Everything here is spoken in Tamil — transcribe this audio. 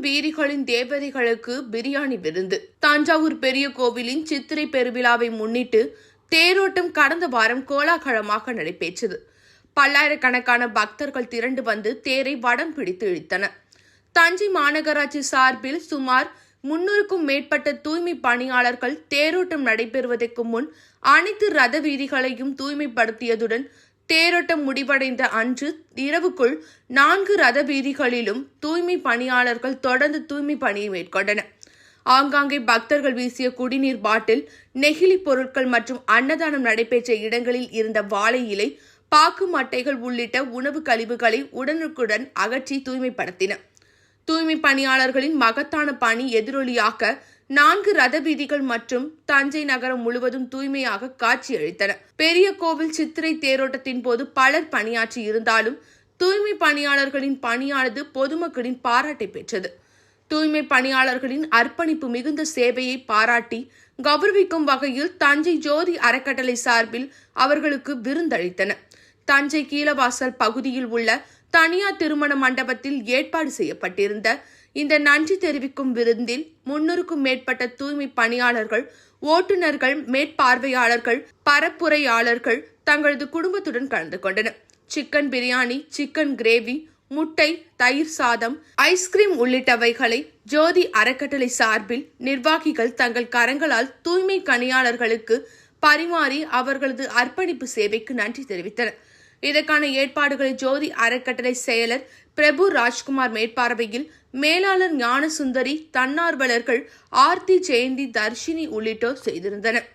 வீரிகளின் தேவதைகளுக்கு பிரியாணி விருந்து. தஞ்சாவூர் பெரிய கோவிலின் சித்திரை பெருவிழாவை முன்னிட்டு தேரோட்டம் கடந்த வாரம் கோலாகலமாக நடைபெற்றது. பல்லாயிரக்கணக்கான பக்தர்கள் திரண்டு வந்து தேரை வடம் பிடித்து இழுத்தனர். தஞ்சை மாநகராட்சி சார்பில் சுமார் முன்னூறுக்கும் மேற்பட்ட தூய்மை பணியாளர்கள் தேரோட்டம் நடைபெறுவதற்கு முன் அனைத்து ரத வீதிகளையும் தூய்மைப்படுத்தியதுடன் தேரோட்டம் முடிவடைந்த அன்று இரவுக்குள் நான்கு ரத வீதிகளிலும் தூய்மை பணியாளர்கள் தொடர்ந்து தூய்மை பணியை மேற்கொண்டனர். ஆங்காங்கே பக்தர்கள் வீசிய குடிநீர் பாட்டில் நெகிழி பொருட்கள் மற்றும் அன்னதானம் நடைபெற்ற இடங்களில் இருந்த வாழை இலை பாக்கு மட்டைகள் உள்ளிட்ட உணவு கழிவுகளை உடனுக்குடன் அகற்றி தூய்மைப்படுத்தின. தூய்மை பணியாளர்களின் மகத்தான பணி எதிரொலியாக நான்கு ரத வீதிகள் மற்றும் தஞ்சை நகரம் முழுவதும் தூய்மையாக காட்சியளித்தன. பெரிய கோவில் சித்திரை தேரோட்டத்தின் போது பலர் பணியாற்றி இருந்தாலும் தூய்மை பணியாளர்களின் பணியானது பொதுமக்களின் பாராட்டை பெற்றது. தூய்மை பணியாளர்களின் அர்ப்பணிப்பு மிகுந்த சேவையை பாராட்டி கௌரவிக்கும் வகையில் தஞ்சை ஜோதி அறக்கட்டளை சார்பில் அவர்களுக்கு விருந்தளித்தன தஞ்சை கீழவாசல் பகுதியில் உள்ள தனியார் திருமண மண்டபத்தில் ஏற்பாடு செய்யப்பட்டிருந்த இந்த நன்றி தெரிவிக்கும் விருந்தில் முன்னூறுக்கும் மேற்பட்ட தூய்மை பணியாளர்கள் ஓட்டுநர்கள் மேற்பார்வையாளர்கள் பரப்புரையாளர்கள் தங்களது குடும்பத்துடன் கலந்து கொண்டனர். சிக்கன் பிரியாணி சிக்கன் கிரேவி முட்டை தயிர் சாதம் ஐஸ்கிரீம் உள்ளிட்டவைகளை ஜோதி அறக்கட்டளை சார்பில் நிர்வாகிகள் தங்கள் கரங்களால் தூய்மை பணியாளர்களுக்கு பரிமாறி அவர்களது அர்ப்பணிப்பு சேவைக்கு நன்றி தெரிவித்தனர். இதற்கான ஏற்பாடுகளை ஜோதி அறக்கட்டளை செயலர் பிரபு ராஜ்குமார் மேற்பார்வையில் மேலாளர் ஞானசுந்தரி தன்னார்வலர்கள் ஆர்த்தி ஜெயந்தி தர்ஷினி உள்ளிட்டோர் செய்திருந்தனர்.